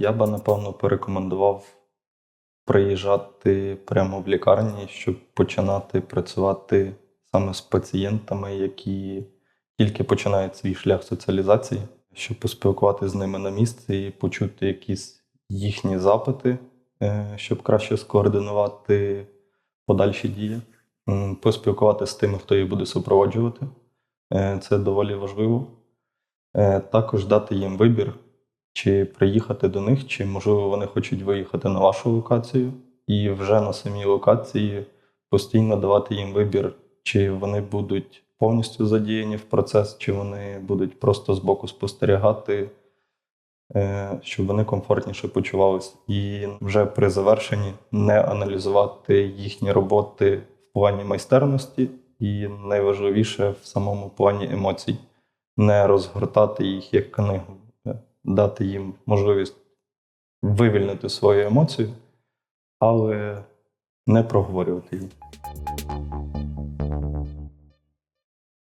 Я би, напевно, порекомендував приїжджати прямо в лікарні, щоб починати працювати саме з пацієнтами, які тільки починають свій шлях соціалізації, щоб поспілкуватися з ними на місці і почути якісь їхні запити, е, щоб краще скоординувати подальші дії, М, поспілкуватися з тими, хто їх буде супроводжувати. Е, Це доволі важливо. Е, Також дати їм вибір, чи приїхати до них, чи можливо вони хочуть виїхати на вашу локацію, і вже на самій локації постійно давати їм вибір, чи вони будуть повністю задіяні в процес, чи вони будуть просто збоку спостерігати, е, щоб вони комфортніше почувалися. І вже при завершенні не аналізувати їхні роботи в плані майстерності, і найважливіше в самому плані емоцій не розгортати їх як книгу, дати їм можливість вивільнити свою емоцію, але не проговорювати її.